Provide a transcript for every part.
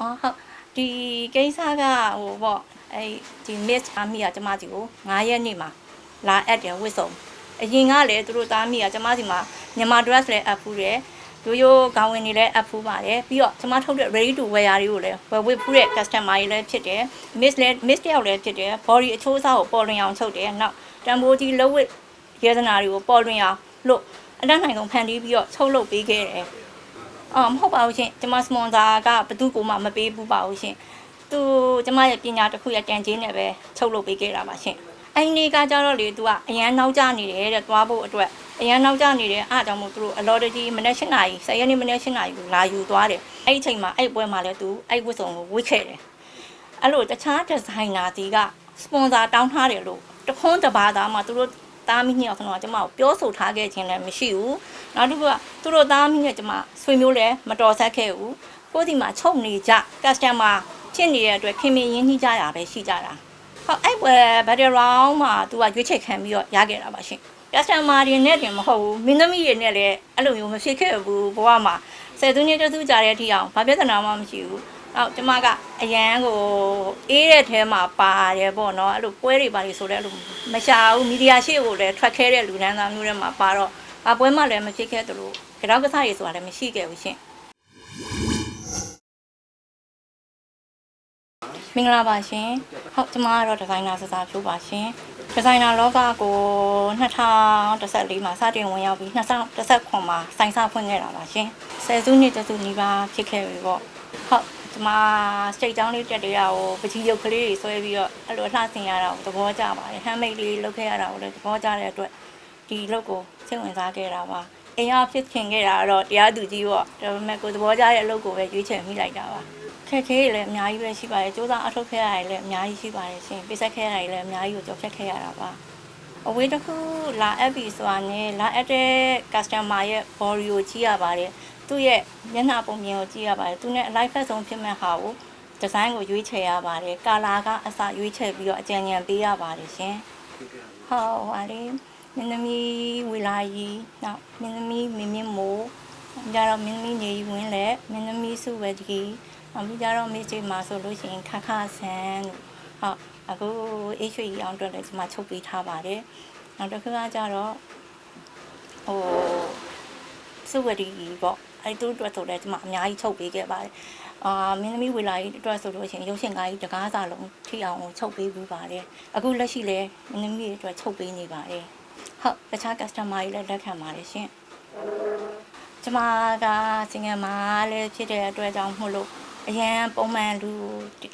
အော်ဟုတ်ဒီကိစ္စကဟိုပေါ့အဲ့ဒီ miss အမီကကျမစီကို9ရက်နေ့မှာလာအပ်တယ်ဝစ်စုံအရင်ကလည်းသူတို့သားမီကကျမစီမှာမြန်မာ dress လည်းအပ်ဖူးတယ်ရိုးရိုးခေါင်းဝင်တွေလည်းအပ်ဖူးပါတယ်ပြီးတော့ကျမထုတ်တဲ့ ready to wear တွေကိုလည်းဝယ်ဝစ်ဖူးတဲ့ customer တွေလည်းဖြစ်တယ် miss လည်း miss တယောက်လည်းဖြစ်တယ် body အချိုးအစားကိုပေါ်လွင်အောင်ချုပ်တယ်နောက်တန်ဖိုးကြီးလှုပ်ဝစ်ရေသနာတွေကိုပေါ်လွင်အောင်လို့အတန်းနိုင်ကုန်ဖန်တီးပြီးတော့ချုပ်လုပ်ပေးခဲ့တယ် အော်မဟုတ်ပါဘူးရှင်ကျမစမွန်ဆာကဘသူကိုမှမပေးဘူးပါဘူးရှင်သူကျမရဲ့ပညာတစ်ခုရဲ့တန်ကြီးနဲ့ပဲချုပ်လုပ်ပေးခဲ့တာပါရှင်အဲ့ဒီနေ့ကကြတော့လေ तू ကအရန်နောက်ကျနေတယ်တဲ့သွားဖို့အတွက်အရန်နောက်ကျနေတယ်အားကြောင့်မို့သူတို့အလော်တကြီးမနေ့၈နာရီ10ရက်နေ့မနေ့၈နာရီကိုလာယူသွားတယ်အဲ့ဒီအချိန်မှာအဲ့ပွဲမှာလဲ तू အဲ့ဝတ်စုံကိုဝတ်ခဲ့တယ်အဲ့လိုတခြားဒီဇိုင်နာတီကစပွန်ဆာတောင်းထားတယ်လို့တခွန်းတစ်ပါးသားမှာသူတို့ တားမိညောက်ဆိုတော့ကျမကိုပြောဆိုထားခဲ့ခြင်းလည်းမရှိဘူးနောက်တစ်ခုကသူတို့သားမိနဲ့ကျမဆွေမျိုးလည်းမတော်ဆက်ခဲ့ဘူးကိုယ်ဒီမှာချုပ်နေကြ customer ဖြစ်နေတဲ့အတွက်ခင်မင်းရင်းနှီးကြတာပဲရှိကြတာဟုတ်အဲ့ပွဲ battle round မှာသူကရွေးချယ်ခံပြီးတော့ရခဲ့တာပါရှင် customer တွေနဲ့တင်မဟုတ်ဘူးမင်းသမီးတွေနဲ့လည်းအဲ့လိုမျိုးမဖြစ်ခဲ့ဘူးဘဝမှာဆယ်သူနှစ်တစုကြတဲ့အထိအောင်ဘာပြဿနာမှမရှိဘူး အော်ကျမကအရန်ကိုအေးတဲ့ထဲမှာပါတယ်ပေါ့နော်အဲ့လိုပွဲတွေပါလေဆိုတော့အဲ့လိုမရှာဘူးမီဒီယာရှေ့ကိုလည်းထွက်ခဲတဲ့လူတန်းသားမျိုးတွေမှာပါတော့အပွဲမှလည်းမဖြစ်ခဲ့သလိုကြောက်ကစားရေးဆိုတာလည်းမရှိခဲ့ဘူးရှင်မင်္ဂလာပါရှင်ဟုတ်ကျမကတော့ဒီဇိုင်နာစစားဖြိုးပါရှင်ဒီဇိုင်နာလောကကို2014မှာစတင်ဝင်ရောက်ပြီး2019မှာစိုင်းစဖွင့်ခဲ့တာပါရှင်ဆယ်စုနှစ်တစုနီးပါးဖြစ်ခဲ့ပြီပေါ့ဟုတ် ကျမစတိတ်ကြောင်းလေးတက်တရကိုပကြီးရုပ်ကလေးတွေဆွဲပြီးတော့အဲ့လိုလှဆင်ရတာကိုသဘောကျပါတယ်ဟမ်းမိတ်လေးလုပ်ခဲ့ရတာကိုလည်းသဘောကျတဲ့အတွက်ဒီလုပ်ကိုစိတ်ဝင်စားခဲ့တာပါအင်အားဖြစ်ခင်ခဲ့တာကတော့တရားသူကြီးပေါ့ဒါပေမဲ့ကိုသဘောကျတဲ့အလုပ်ကိုပဲရွေးချယ်မိလိုက်တာပါခက်ခဲတွေလည်းအများကြီးပဲရှိပါတယ်စူးစမ်းအထောက်ခဲ့ရတယ်လည်းအများကြီးရှိပါတယ်ရှင်ပိဆက်ခဲ့ရတယ်လည်းအများကြီးကိုကြော်ဖြတ်ခဲ့ရတာပါအဝေးတစ်ခုလာအပ်ပြီဆိုတာနဲ့လာအပ်တဲ့ customer ရဲ့ body ကိုကြည့်ရပါတယ် သူ့ရဲ့မျက်နှာပုံမြင်ကိုကြည့်ရပါတယ်သူနဲ့ live ဖက်ဆုံးဖြစ်မဲ့ဟာကိုဒီဇိုင်းကိုရွေးချယ်ရပါတယ်ကာလာကအစရွေးချယ်ပြီးတော့အကြံဉာဏ်ပေးရပါတယ်ရှင်ဟုတ်ပါလေမင်းသမီးဝီလာကြီးနောက်မင်းသမီးမင်းမင်းမိုးကြတော့မင်းသမီးနေဝင်းလက်မင်းသမီးစုဝဲကြီးနောက်ပြီးကြတော့မေ့ချေမှာဆိုလို့ရှိရင်ခခဆန်တို့ဟုတ်အခုအေးရွှေကြီးအောင်အတွက်လည်းဒီမှာချုပ်ပေးထားပါတယ်နောက်တစ်ခုကကြတော့ဟိုစုဝဲကြီးပေါ့ အဲ့သူတို့အတွက်ဆိုလည်းဒီမှာအများကြီးချုပ်ပေးခဲ့ပါတယ်အာမင်းသမီးဝေလာကြီးအတွက်ဆိုလို့ရှိရင်ရုပ်ရှင်ကားကြီးတကားစားလုံးထိအောင်ကိုချုပ်ပေးပြီးပါတယ်အခုလက်ရှိလည်းမင်းသမီးတွေအတွက်ချုပ်ပေးနေပါတယ်ဟုတ်တခြား customer တွေလည်းလက်ခံပါတယ်ရှင်ကျမကစင်ငယ်မှာလည်းဖြစ်တဲ့အတွက်ကြောင့်မို့လို့အရန်ပုံမှန်လူ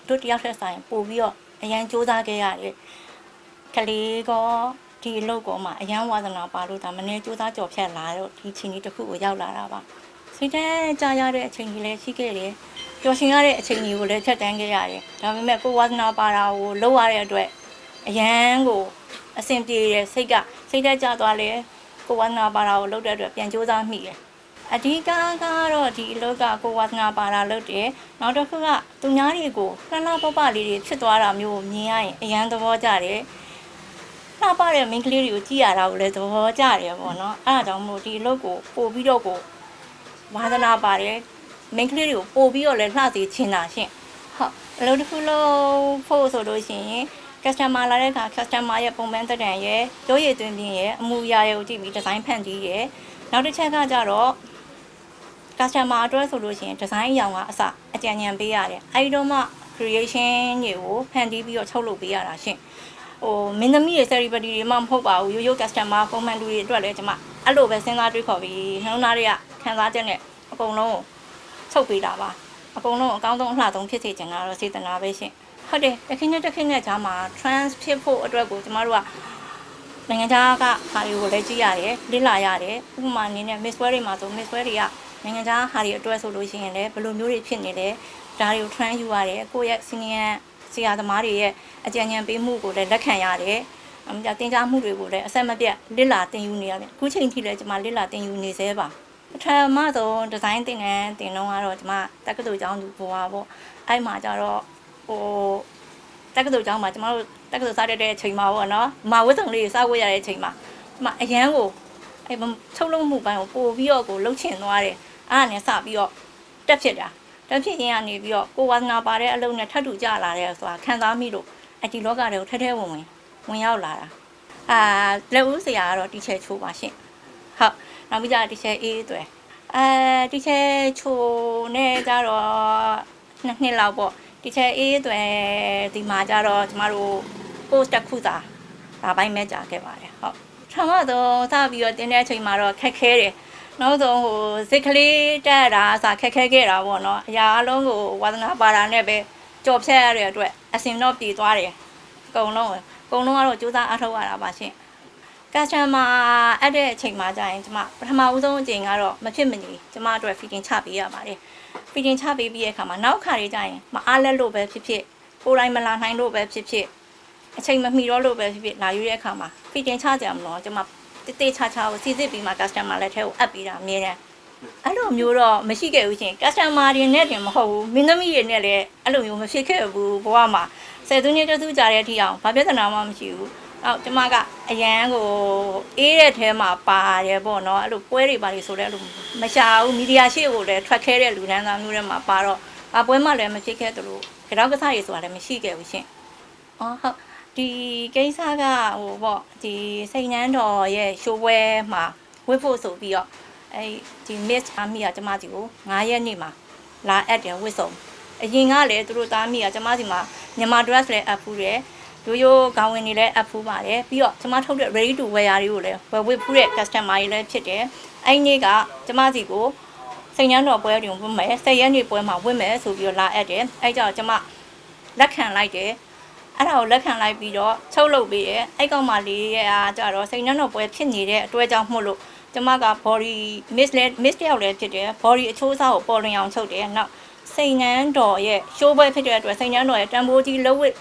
တို့တယောက်ထက်ဆိုင်ပို့ပြီးတော့အရန်စူးစမ်းခဲ့ရတယ်ကလေးကဒီအလုပ်ကောမှာအရန်ဝါသနာပါလို့ဒါမနေ့စူးစမ်းကြော်ဖြတ်လာတော့ဒီချိန်ကြီးတစ်ခုကိုရောက်လာတာပါ စိတ်ထဲကြာရတဲ့အချိန်ကြီးလည်းရှိခဲ့တယ်ပျော်ရွှင်ရတဲ့အချိန်ကြီးကိုလည်းဖြတ်တန်းခဲ့ရတယ်ဒါပေမဲ့ကိုဝါသနာပါတာကိုလုပ်ရတဲ့အတွက်အရန်ကိုအဆင်ပြေတဲ့စိတ်ကစိတ်ထဲကျသွားလေကိုဝါသနာပါတာကိုလုပ်တဲ့အတွက်ပြန်စူးစမ်းမိတယ်အဓိကကတော့ဒီအလုပ်ကကိုဝါသနာပါတာလုပ်တယ်နောက်တစ်ခုကသူများတွေကိုလှလှပပလေးတွေဖြစ်သွားတာမျိုးကိုမြင်ရရင်အရန်သဘောကျတယ်လှပတဲ့မိန်းကလေးတွေကိုကြည့်ရတာကိုလည်းသဘောကျတယ်ပေါ့နော်အဲအကြောင်းမို့ဒီအလုပ်ကိုပို့ပြီးတော့ကို ဝါသနာပါတယ်မိန်းကလေးတွေကိုပို့ပြီးတော့လည်းလှစေချင်တာရှင့်ဟုတ်အလုပ်တစ်ခုလုံးဖို့ဆိုလို့ရှိရင် customer လာတဲ့အခါ customer ရဲ့ပုံမှန်တက်တန်ရဲ့ရိုးရည်သွင်းပြင်းရဲ့အမူအရာတွေကိုကြည့်ပြီးဒီဇိုင်းဖန်တီးရဲ့နောက်တစ်ချက်ကကြတော့ customer အတွက်ဆိုလို့ရှိရင်ဒီဇိုင်းအရောင်ကအစအကြံဉာဏ်ပေးရတယ်အဲဒီတော့မှ creation တွေကိုဖန်တီးပြီးတော့ချုပ်လုပ်ပေးရတာရှင့်ဟိုမင်းသမီးရဲ့ celebrity တွေမှမဟုတ်ပါဘူးရိုးရိုး customer ပုံမှန်လူတွေအတွက်လည်းကျွန်မအဲ့လိုပဲစဉ်းစားတွေးခေါ်ပြီးနှလုံးသားတွေက ခံစားချက်နဲ့အကုန်လုံးချုပ်ပေးတာပါအကုန်လုံးအကောင်းဆုံးအလှဆုံးဖြစ်စေချင်တာတော့စေတနာပဲရှင့်ဟုတ်တယ်တစ်ခင်းနဲ့တစ်ခင်းနဲ့ကြားမှာ trans ဖြစ်ဖို့အတွက်ကိုကျမတို့ကနိုင်ငံခြားကဟာတွေကိုလည်းကြည့်ရတယ်လေ့လာရတယ်ဥပမာအနေနဲ့ Miss World တွေမှာဆို Miss World တွေကနိုင်ငံခြားဟာတွေအတွက်ဆိုလို့ရှိရင်လည်းဘယ်လိုမျိုးတွေဖြစ်နေလဲဒါတွေကို trans ယူရတယ်ကိုယ့်ရဲ့ senior ဆရာသမားတွေရဲ့အကြံဉာဏ်ပေးမှုကိုလည်းလက်ခံရတယ်အမှတင်ကြားမှုတွေကိုလည်းအဆက်မပြတ်လေ့လာသင်ယူနေရတယ်အခုချိန်ထိလည်းကျွန်မလေ့လာသင်ယူနေသေးပါပ ထမဆုံးဒီဇိုင်းသင်တန်းသင်တော့ကတော့ကျွန်မတက္ကသိုလ်ကျောင်းသူဘွားပေါ့အဲ့မှာကျတော့ဟိုတက္ကသိုလ်ကျောင်းမှာကျွန်တော်တို့တက္ကသိုလ်စားတဲ့အချိန်မှာပေါ့နော်မဝတ်စုံလေးစားဝတ်ရတဲ့အချိန်မှာကျွန်မအရန်ကိုအဲ့ချုပ်လုံးမှုပိုင်းကိုပို့ပြီးတော့ကိုလှုပ်ချင်သွားတယ်အဲ့ဒါနဲ့စပြီးတော့တက်ဖြစ်တာတတစ်ဖြစ်ရင်ကနေပြီးတော့ကိုဝါသနာပါတဲ့အလုံးနဲ့ထပ်တူကြလာတယ်ဆိုတာခံစားမိလို့အဒီလောကတွေကိုထဲထဲဝင်ဝင်ဝင်ရောက်လာတာအာလက်ဦးဆရာကတော့တီချယ်ချိုးပါရှင်ဟုတ် နောက်ပြီးကြတီချယ်အေးတွေအဲတီချယ်ချိုးနဲ့ကြတော့နှစ်နှစ်လောက်ပေါ့တီချယ်အေးတွေဒီမှာကြတော့ကျမတို့ post တစ်ခုသာဒါပိုင်းမဲ့ကြာခဲ့ပါတယ်ဟုတ်ထမတော့စပြီးတော့တင်းတဲ့အချိန်မှာတော့ခက်ခဲတယ်နောက်ဆုံးဟိုစိတ်ကလေးတက်တာအစားခက်ခဲခဲ့တာပေါ့နော်အရာအလုံးကိုဝါသနာပါတာနဲ့ပဲကြော်ဖြတ်ရတဲ့အတွက်အစင်တော့ပြည်သွားတယ်အကုန်လုံးအကုန်လုံးကတော့စူးစမ်းအားထုတ်ရတာပါရှင် ကစတမာအဲ့တဲ့အချိန်မှာကြာရင်ကျမပထမဦးဆုံးအချိန်ကတော့မဖြစ်မနေကျမအတွက် feeding ချပေးရပါတယ် feeding ချပေးပြီးရဲ့အခါမှာနောက်ခါလေးကြာရင်မအားလက်လို့ပဲဖြစ်ဖြစ်ကိုယ်တိုင်မလာနိုင်လို့ပဲဖြစ်ဖြစ်အချိန်မမီတော့လို့ပဲဖြစ်ဖြစ်လာယူတဲ့အခါမှာ feeding ချကြမလို့ကျွန်မတိတိချာချာကိုစီစစ်ပြီးမှ customer လက်ထဲကိုအပ်ပြီးတာအမြဲတမ်းအဲ့လိုမျိုးတော့မရှိခဲ့ဘူးရှင် customer တွေနဲ့တင်မဟုတ်ဘူးမင်းသမီးတွေနဲ့လည်းအဲ့လိုမျိုးမဖြစ်ခဲ့ဘူးဘဝမှာဆယ်သူနှစ်တစုကြာတဲ့အထိအောင်ဘာပြဿနာမှမရှိဘူး အော်ကျွန်မကအရန်ကိုအေးတဲ့ထဲမှာပါတယ်ပေါ့နော်အဲ့လိုပွဲတွေပါလေဆိုတော့အဲ့လိုမရှာဘူးမီဒီယာရှေ့ကိုလည်း track ခဲတဲ့လူတန်းသားမျိုးတွေမှာပါတော့အပွဲမှလည်းမဖြစ်ခဲ့သလိုကြောက်ကစားရေးဆိုတာလည်းမရှိခဲ့ဘူးရှင်အော်ဟုတ်ဒီကိစ္စကဟိုပေါ့ဒီစိန်နန်းတော်ရဲ့ရှိုးပွဲမှာဝစ်ဖို့ဆိုပြီးတော့အဲဒီ miss အမီကကျမစီကို9ရက်နေ့မှာလာအပ်တယ်ဝစ်စုံအရင်ကလည်းသူတို့သားမီကကျမစီမှာမြန်မာ dress လည်းအပ်ဖူးတယ် ရိုးရိုးခေါင်းဝင်တွေလည်းအပ်ဖူးပါတယ်ပြီးတော့ကျမထုတ်တဲ့ ready to wear တွေကိုလည်းဝယ်ဝစ်ဖူးတဲ့ customer တွေလည်းဖြစ်တယ်အဲ့ဒီနေ့ကကျမစီကိုစိန်နန်းတော်ပွဲတွင်ဝင်မယ်10ရက်နေ့ပွဲမှာဝင်မယ်ဆိုပြီးတော့လာအပ်တယ်အဲ့ကြောင့်ကျမလက်ခံလိုက်တယ်အဲ့ဒါကိုလက်ခံလိုက်ပြီးတော့ချုပ်လုပ်ပေးရဲ့အဲ့ကောင်မလေးရဲ့အားကြတော့စိတ်နှံ့တော့ပွဲဖြစ်နေတဲ့အတွက်ကြောင့်မို့လို့ကျမက body miss လဲ miss တယောက်လည်းဖြစ်တယ် body အချိုးအစားကိုပေါ်လွင်အောင်ချုပ်တယ်နောက်စိတ်နှံ့တော်ရဲ့ show ပွဲဖြစ်တဲ့အတွက်စိတ်နှံ့တော်ရဲ့တန်ဖိုးကြီးလှုပ်ဝစ်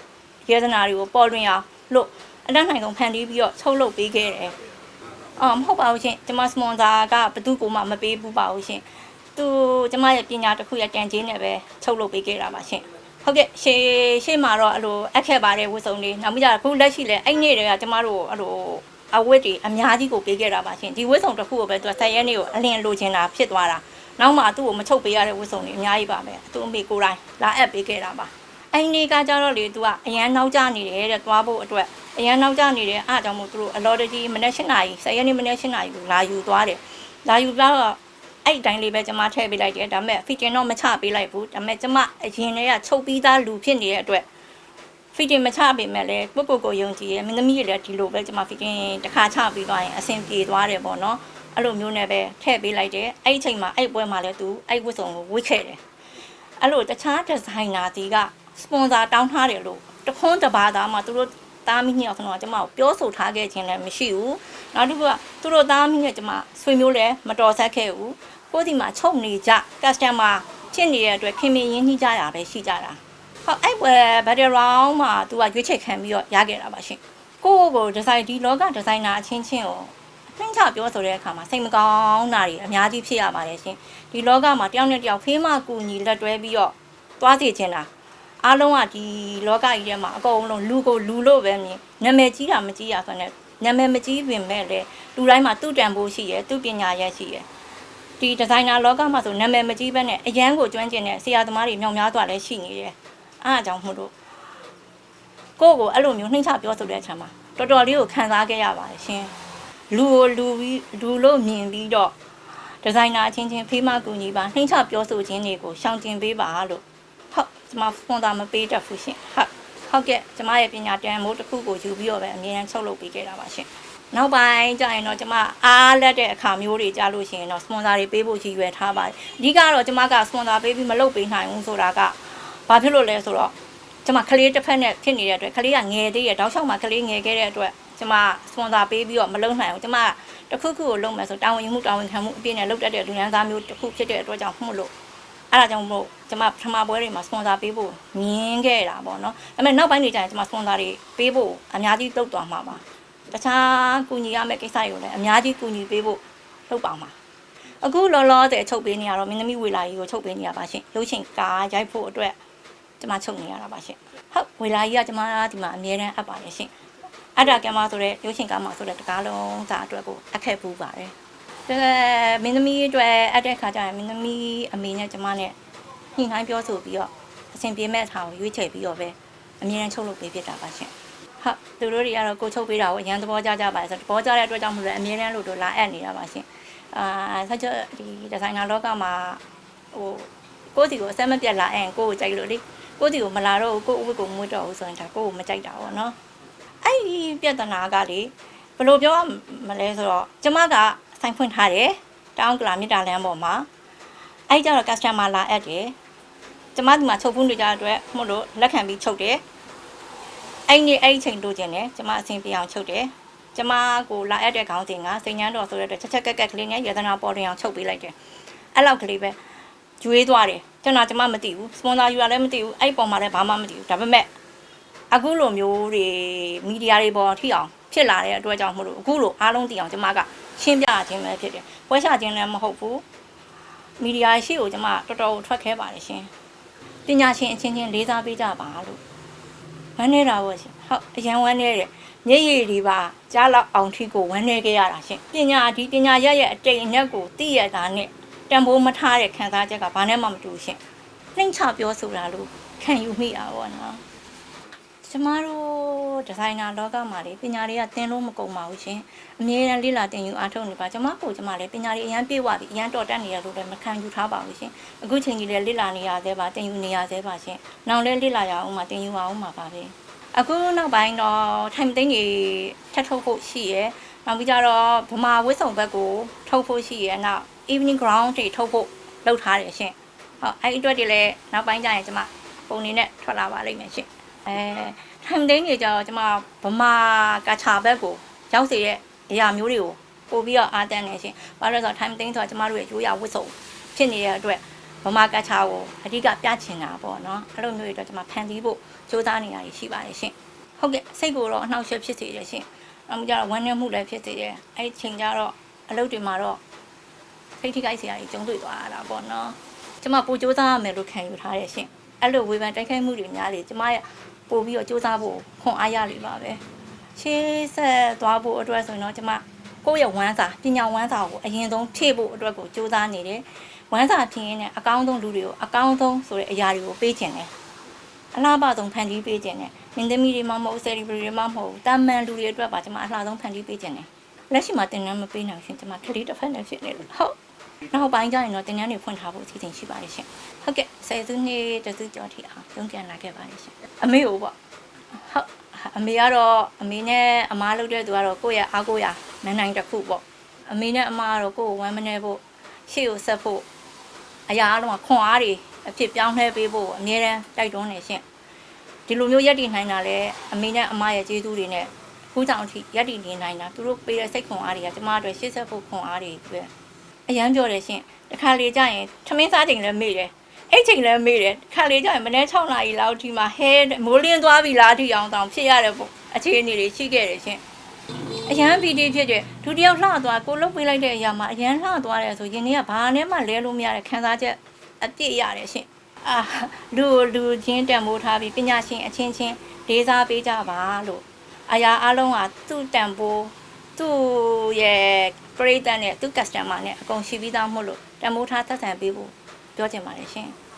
ရေသနာတွေကိုပေါ်လွင်အောင်လို့အတန်းနိုင်ဆုံးဖန်တီးပြီးတော့ချုပ်လုပ်ပေးခဲ့တယ်အော်မဟုတ်ပါဘူးရှင်ကျမစမွန်ဆာကဘသူကမှမပေးဘူးပါဘူးရှင်သူကျမရဲ့ပညာတစ်ခုရဲ့တန်ကြီးနဲ့ပဲချုပ်လုပ်ပေးခဲ့တာပါရှင်ဟုတ်ကဲ့ရှေ့ရှေ့မှာတော့အဲ့လိုအပ်ခဲ့ပါတယ်ဝတ်စုံတွေနောက်ပြီးကြအခုလက်ရှိလဲအဲ့နေ့တွေကကျမတို့အဲ့လိုအဝတ်တွေအများကြီးကိုပေးခဲ့တာပါရှင်ဒီဝတ်စုံတစ်ခုကိုပဲသူကဆက်ရဲနေ့ကိုအလင်းလိုချင်တာဖြစ်သွားတာနောက်မှသူ့ကိုမချုပ်ပေးရတဲ့ဝတ်စုံတွေအများကြီးပါပဲသူ့အမေကိုယ်တိုင်လာအပ်ပေးခဲ့တာပါ အဲ့ဒီကကြတော့လေသူကအရန်နောက်ကျနေတယ်တဲ့သွားဖို့အတွက်အရန်နောက်ကျနေတယ်အားကြောင့်မို့သူတို့အလော်တကြီးမနေ့၈နာရီဆက်ရဲနေ့မနေ့၈နာရီကိုလာယူသွားတယ်လာယူသွားတော့အဲ့ဒီတိုင်းလေးပဲကျမထည့်ပေးလိုက်တယ်ဒါပေမဲ့ fitting တော့မချပေးလိုက်ဘူးဒါပေမဲ့ကျမအရင်တည်းကချုပ်ပြီးသားလူဖြစ်နေတဲ့အတွက် fitting မချပေးမဲ့လည်းကိုကိုကိုယုံကြည်ရဲ့မင်းသမီးတွေလည်းဒီလိုပဲကျမ fitting တစ်ခါချပြီးသွားရင်အဆင်ပြေသွားတယ်ပေါ့နော်အဲ့လိုမျိုးနဲ့ပဲထည့်ပေးလိုက်တယ်အဲ့ဒီအချိန်မှာအဲ့ပွဲမှာလည်းသူအဲ့ဝတ်စုံကိုဝတ်ခဲ့တယ်အဲ့လိုတခြားဒီဇိုင်နာတီက စပွန်ဆာတောင်းထားတယ်လို့တခွန်းတစ်ပါးသားမှာသူတို့သားမီးနှစ်ယောက်ဆုံးတော့ကျမကိုပြောဆိုထားခဲ့ခြင်းလည်းမရှိဘူးနောက်တစ်ခုကသူတို့သားမီးနဲ့ကျမဆွေမျိုးလည်းမတော်ဆက်ခဲ့ဘူးကိုယ်ဒီမှာချုပ်နေကြ customer ဖြစ်နေတဲ့အတွက်ခင်မင်းရင်းနှီးကြတာပဲရှိကြတာဟုတ်အဲ့ဘယ် battle round မှာ तू ကရွေးချယ်ခံပြီးတော့ရခဲ့တာပါရှင်ကိုယ့်ကိုယ်ဒီဇိုင်ဒီလောကဒီဇိုင်နာအချင်းချင်းကိုအထင်ချပြောဆိုတဲ့အခါမှာစိတ်မကောင်းတာတွေအများကြီးဖြစ်ရပါတယ်ရှင်ဒီလောကမှာတယောက်နဲ့တယောက်ဖေးမကူညီလက်တွဲပြီးတော့သွားစီချင်တာ အားလုံးကဒီလောကကြီးထဲမှာအကုန်လုံးလူကိုလူလို့ပဲမြင်နာမည်ကြီးတာမကြီးရဆိုတော့နာမည်မကြီးပင်မဲ့လေလူတိုင်းမှာသူ့တန်ဖိုးရှိရယ်သူ့ပညာရရှိရယ်ဒီဒီဇိုင်နာလောကမှာဆိုနာမည်မကြီးဘဲနဲ့အရန်ကိုကျွမ်းကျင်တဲ့ဆရာသမားတွေမြောက်များစွာလည်းရှိနေတယ်။အားအကြောင်းမို့လို့ကိုယ့်ကိုအဲ့လိုမျိုးနှိမ့်ချပြောဆိုတဲ့အချိန်မှာတော်တော်လေးကိုခံစားခဲ့ရပါတယ်ရှင်။လူကိုလူပြီးလူလို့မြင်ပြီးတော့ဒီဇိုင်နာအချင်းချင်းဖေးမကူညီပါနှိမ့်ချပြောဆိုခြင်းတွေကိုရှောင်ကျဉ်ပေးပါလို့ဟုတ် ကျွန်မဖုန်းသားမပေးတတ်ဘူးရှင်။ဟုတ်ဟုတ်ကဲ့ကျွန်မရဲ့ပညာတန်မိုးတစ်ခုကိုယူပြီးတော့ပဲအမြဲတမ်းချုပ်လုပ်ပေးခဲ့တာပါရှင်။နောက်ပိုင်းကျရင်တော့ကျမအားလက်တဲ့အခါမျိုးတွေကြာလို့ရှိရင်တော့စပွန်ဆာတွေပေးဖို့ရည်ရွယ်ထားပါတယ်အဓိကတော့ကျမကစပွန်ဆာပေးပြီးမလုပ်ပေးနိုင်ဘူးဆိုတာကဘာဖြစ်လို့လဲဆိုတော့ကျမကလေးတစ်ဖက်နဲ့ဖြစ်နေတဲ့အတွက်ကလေးကငယ်သေးရတောက်လျှောက်မှာကလေးငယ်ခဲ့တဲ့အတွက်ကျမစပွန်ဆာပေးပြီးတော့မလုပ်နိုင်ဘူးကျမတစ်ခုခုကိုလုပ်မယ်ဆိုတာဝန်ယူမှုတာဝန်ခံမှုအပြည့်နဲ့လုပ်တတ်တဲ့လူနန်းသားမျိုးတစ်ခုဖြစ်တဲ့အတွက်ကြောင့်မှုလို့ အဲ့ဒါကြောင့်မို့ကျမပထမပွဲတွေမှာစပွန်ဆာပေးဖို့မြင်ခဲ့တာပေါ့နော်ဒါပေမဲ့နောက်ပိုင်းတွေကျရင်ကျမစပွန်ဆာတွေပေးဖို့အများကြီးတုတ်သွားမှာပါတခြားကူညီရမယ့်ကိစ္စတွေကိုလည်းအများကြီးကူညီပေးဖို့လုပ်ပါမှာအခုလောလောဆယ်ချုပ်ပေးနေရတော့မင်းသမီးဝေလာကြီးကိုချုပ်ပေးနေရပါရှင်ရုပ်ရှင်ကားရိုက်ဖို့အတွက်ကျမချုပ်နေရတာပါရှင်ဟုတ်ဝေလာကြီးကကျမဒီမှာအမြဲတမ်းအပ်ပါတယ်ရှင်အတ္တကမ္မဆိုတဲ့ရုပ်ရှင်ကားမှာဆိုတဲ့တကားလုံးစာအတွက်ကိုအခက်ပူပါတယ်ဒါ မင်းသမီးအတွက်အပ်တဲ့ခါကျရင်မင်းသမီးအမေနဲ့ကျမနဲ့ညှိနှိုင်းပြောဆိုပြီးတော့အဆင်ပြေမဲ့ထားကိုရွေးချယ်ပြီးတော့ပဲအမြဲတမ်းချုပ်လုပ်ပေးဖြစ်တာပါရှင်ဟုတ်သူတို့တွေကတော့ကိုချုပ်ပေးတာကိုအရန်သဘောကျကြပါဆိုတော့သဘောကျတဲ့အတွက်ကြောင့်မလို့အမြဲတမ်းလို့တို့လာအပ်နေတာပါရှင်အာဆက်ချက်ဒီဒီဇိုင်နာလောကမှာဟိုကိုယ့်စီကိုအဆက်မပြတ်လာအရင်ကိုယ့်ကိုကြိုက်လို့လေကိုယ့်စီကိုမလာတော့ဘူးကိုယ့်အဝတ်ကိုမွေးတော့ဘူးဆိုရင်ဒါကိုယ့်ကိုမကြိုက်တာပေါ့နော်အဲ့ဒီပြဿနာကလေဘယ်လိုပြောရမလဲဆိုတော့ကျမက ဆိုင်ဖွင့်ထားတယ်တောင်းကလာမြစ်တာလမ်းပေါ်မှာအဲ့ဒီကျတော့ customer လာအပ်တယ်ကျမဒီမှာချုပ်ဖုန်းတွေကြတဲ့အတွက်မို့လို့လက်ခံပြီးချုပ်တယ်အဲ့ဒီအဲ့ဒီချိန်တို့ကျင်တယ်ကျမအဆင်ပြေအောင်ချုပ်တယ်ကျမကိုလာအပ်တဲ့ခေါင်းစဉ်ကစိန်ညမ်းတော်ဆိုတဲ့အတွက်ချက်ချက်ကက်ကက်ကလေးနဲ့ရတနာပေါ်တင်အောင်ချုပ်ပေးလိုက်တယ်အဲ့လောက်ကလေးပဲကျွေးသွားတယ်ကျွန်တော်ကျမမသိဘူးစပွန်ဆာယူရလည်းမသိဘူးအဲ့ဒီပုံမှာလည်းဘာမှမသိဘူးဒါပေမဲ့အခုလိုမျိုးတွေမီဒီယာတွေပေါ်ထိအောင်ဖြစ်လာတဲ့အတွက်ကြောင့်မလို့အခုလိုအားလုံးသိအောင်ကျမက ရှင်းပြခြင်းပဲဖြစ်တယ်။ပွဲချခြင်းလည်းမဟုတ်ဘူး။မီဒီယာရှိကိုကျမတော်တော်ထွက်ခဲပါတယ်ရှင်။ပညာရှင်အချင်းချင်းလေးစားပေးကြပါလို့။ဝမ်းနေတာပေါ့ရှင်။ဟုတ်အရန်ဝမ်းနေတယ်။မျက်ရည်တွေပါကြားလောက်အောင်ထိကိုဝမ်းနေခဲ့ရတာရှင်။ပညာဒီပညာရက်ရဲ့အတိတ်အညက်ကိုသိရတာနဲ့တန်ဖိုးမထားတဲ့ခံစားချက်ကဘာနဲ့မှမတူဘူးရှင်။နှိမ့်ချပြောဆိုတာလို့ခံယူမိတာပေါ့နော်။ ကျမတို့ဒီဇိုင်နာလောကမှာလေပညာတွေကသင်လို့မကုန်ပါဘူးရှင်အမြဲတမ်းလေ့လာသင်ယူအားထုတ်နေပါကျမကိုကျမလည်းပညာတွေအရင်ပြေဝပြီအရင်တော်တက်နေရလို့လည်းမခံယူထားပါဘူးရှင်အခုချိန်ကြီးလည်းလေ့လာနေရသေးပါသင်ယူနေရသေးပါရှင်နောက်လည်းလေ့လာရအောင်မှာသင်ယူအောင်မှာပါပဲအခုနောက်ပိုင်းတော့ time သိန်းတွေထပ်ထုတ်ဖို့ရှိရယ်နောက်ပြီးကြတော့ဗမာဝစ်စုံဘက်ကိုထုတ်ဖို့ရှိရယ်နောက် evening ground တွေထုတ်ဖို့လုပ်ထားတယ်ရှင်ဟုတ်အဲ့ဒီအတွက်တွေလည်းနောက်ပိုင်းကျရင်ကျမပုံနေနဲ့ထွက်လာပါလိမ့်မယ်ရှင် အဲထိုင်သိန်းနေကြတော့ကျမဗမာကချာဘက်ကိုရောက်စေတဲ့အရာမျိုးတွေကိုပို့ပြီးတော့အားတန်းနေရှင်။ဘာလို့လဲဆိုတော့ထိုင်သိန်းဆိုတော့ကျမတို့ရဲ့ရိုးရာဝတ်စုံဖြစ်နေတဲ့အတွက်ဗမာကချာကိုအဓိကပြချင်တာပေါ့နော်။အဲ့လိုမျိုးတွေတော့ကျမဖန်တီးဖို့စူးစမ်းနေတာရှိပါတယ်ရှင်။ဟုတ်ကဲ့စိတ်ကိုတော့အနှောက်အယှက်ဖြစ်စေတယ်ရှင်။အမှုကြတော့ဝမ်းနည်းမှုလည်းဖြစ်စေတယ်။အဲ့ဒီချိန်ကျတော့အလုပ်တွေမှာတော့စိတ်ထိခိုက်စရာကြီးကျုံတွေ့သွားတာပေါ့နော်။ကျမပိုစူးစမ်းရမယ်လို့ခံယူထားတယ်ရှင်။အဲ့လိုဝေဖန်တိုက်ခိုက်မှုတွေများလေကျမရဲ့ ပို့ပြီးတော့စူးစမ်းဖို့ခွန်အားရလိမ့်ပါပဲရှေးဆက်သွားဖို့အတွက်ဆိုရင်တော့ကျမကိုယ့်ရဲ့ဝမ်းစာပညာဝမ်းစာကိုအရင်ဆုံးဖြည့်ဖို့အတွက်ကိုစူးစမ်းနေတယ်ဝမ်းစာဖြည့်ရင်းနဲ့အကောင်းဆုံးလူတွေကိုအကောင်းဆုံးဆိုတဲ့အရာတွေကိုပေးခြင်းတယ်အလားပါဆုံးဖန်တီးပေးခြင်းတယ်မင်းသမီးတွေမှမဟုတ်ဆယ်လီဘရီတွေမှမဟုတ်တာမန်လူတွေအတွက်ပါကျမအလားဆုံးဖန်တီးပေးခြင်းတယ်လက်ရှိမှာတင်နန်းမပေးနိုင်ရှင်ကျမခရီးတစ်ဖက်နဲ့ဖြစ်နေလို့ဟုတ် နောက်ပိုင်းကျရင်တော့တင်နန်းတွေဖွင့်ထားဖို့အစီအစဉ်ရှိပါတယ်ရှင်ဟုတ်ကဲ့ဆယ်စုနှစ်တစ်စုကျော်ထိအောင်ရုံးပြန်လာခဲ့ပါတယ်ရှင်အမေကိုပေါ့ဟုတ်အမေကတော့အမေနဲ့အမားလုပ်တဲ့သူကတော့ကိုယ့်ရဲ့အားကိုးရမန်နိုင်တစ်ခုပေါ့အမေနဲ့အမားကတော့ကိုယ့်ကိုဝမ်းမနေဖို့ရှေ့ကိုဆက်ဖို့အရာအလုံးကခွန်အားတွေအဖြစ်ပြောင်းလဲပေးဖို့အမြဲတမ်းတိုက်တွန်းနေရှင့်ဒီလိုမျိုးရက်တည်နိုင်တာလဲအမေနဲ့အမားရဲ့ကျေးဇူးတွေနဲ့ခုကြောင့်အထိရက်တည်နေနိုင်တာသူတို့ပေးတဲ့စိတ်ခွန်အားတွေကကျမတို့ရှေ့ဆက်ဖို့ခွန်အားတွေပဲ အရန်ပြောတယ်ရှင့်တခါလေကြာရင်ထမင်းစားချိန်လည်းမေ့တယ်အဲ့ချိန်လည်းမေးတယ်ခါလေးကျရင်မနေ့6နာရီလောက်ဒီမှာဟဲမိုးလင်းသွားပြီလားဒီအောင်တောင်ဖြစ်ရတယ်ပေါ့အခြေအနေတွေရှိခဲ့တယ်ရှင်အရန်ဗီဒီဖြစ်တယ်ဒုတိယလှသွားကိုလုတ်ပေးလိုက်တဲ့အရာမှာအရန်လှသွားတယ်ဆိုရင်တွေကဘာနဲ့မှလဲလို့မရတဲ့ခံစားချက်အပြည့်ရတယ်ရှင်အာလူလူချင်းတန်ဖိုးထားပြီးပညာရှင်အချင်းချင်းလေးစားပေးကြပါလို့အရာအလုံးကသူ့တန်ဖိုးသူ့ရဲ့ ပရိသတ်နဲ့သူ့ customer နဲ့အကုန်ရှိပြီးသားမို့လို့တန်ဖိုးထားသက်ဆိုင်ပေးဖို့ပြောချင်ပါတယ်ရှင်။